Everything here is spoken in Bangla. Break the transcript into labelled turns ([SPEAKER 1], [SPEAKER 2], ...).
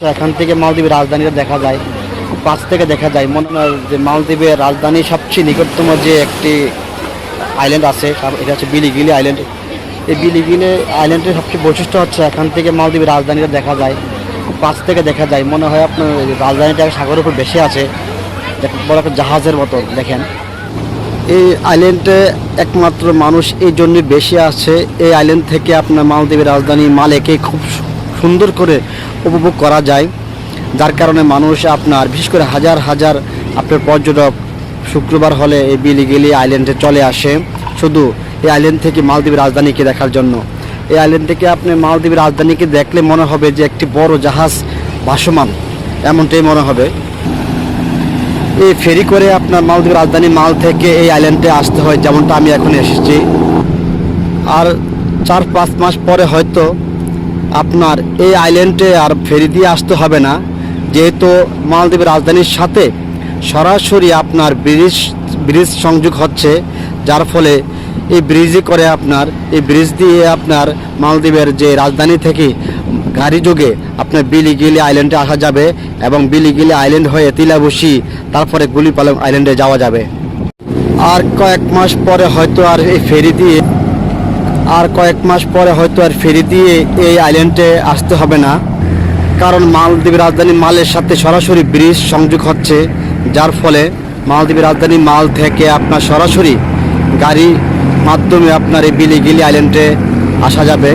[SPEAKER 1] এখান থেকে মালদ্বীপের রাজধানীটা দেখা যায়, খুব কাছ থেকে দেখা যায়। মনে হয় যে মালদ্বীপের রাজধানী সবচেয়ে নিকটতম যে একটি আইল্যান্ড আছে এটা হচ্ছে বিলিগিলি আইল্যান্ড এই বিলিগিলি আইল্যান্ডের সবচেয়ে বৈশিষ্ট্য হচ্ছে এখান থেকে মালদ্বীপের রাজধানীটা দেখা যায়, খুব কাছ থেকে দেখা যায়। মনে হয় আপনার রাজধানীটা সাগরের উপর বেশি আছে বড় একটা জাহাজের মতো, দেখেন। এই আইল্যান্ডে একমাত্র মানুষ এই জন্য বেশি আছে। এই আইল্যান্ড থেকে আপনার মালদ্বীপের রাজধানী মালেকে খুব সুন্দর করে উপভোগ করা যায়। যার কারণে মানুষ আপনার, বিশেষ করে হাজার হাজার আপনার পর্যটক শুক্রবার হলে এই বিলি বিলিগিলি আইল্যান্ডে চলে আসে। শুধু এই আইল্যান্ড থেকে মালদ্বীপের রাজধানীকে দেখার জন্য। এই আইল্যান্ড থেকে আপনি মালদ্বীপের রাজধানীকে দেখলে মনে হবে যে একটি বড় জাহাজ ভাসমান। এমনটাই মনে হবে। এই ফেরি করে আপনার মালদ্বীপ রাজধানী মাল থেকে এই আইল্যান্ডে আসতে হয়, যেমনটা আমি এখন এসেছি। আর চার পাঁচ মাস পরে হয়তো আপনার এই আইল্যান্ডে আর ফেরি দিয়ে আসতে হবে না। যেহেতু মালদ্বীপের রাজধানীর সাথে সরাসরি আপনার ব্রিজ ব্রিজ সংযোগ হচ্ছে, যার ফলে এই ব্রিজে করে আপনার, এই ব্রিজ দিয়ে আপনার মালদ্বীপের যে রাজধানী থেকে গাড়ি যোগে আপনার বিলিগিলি আইল্যান্ডে আসা যাবে এবং বিলিগিলি আইল্যান্ড হয়ে তিলাবসি তারপরে গুলিপালং আইল্যান্ডে যাওয়া যাবে। আর কয়েক মাস পরে হয়তো আর এই ফেরি দিয়ে আর কয়েক মাস পরে হয়তো আর ফেরি দিয়ে এই আইল্যান্ডে আসতে হবে না। কারণ মালদ্বীপের রাজধানী মালের সাথে সরাসরি ব্রিজ সংযোগ হচ্ছে, যার ফলে মালদ্বীপের রাজধানী মাল থেকে আপনার সরাসরি গাড়ি মাধ্যমে আপনার এই বিলিগিলি আইল্যান্ডে আসা যাবে।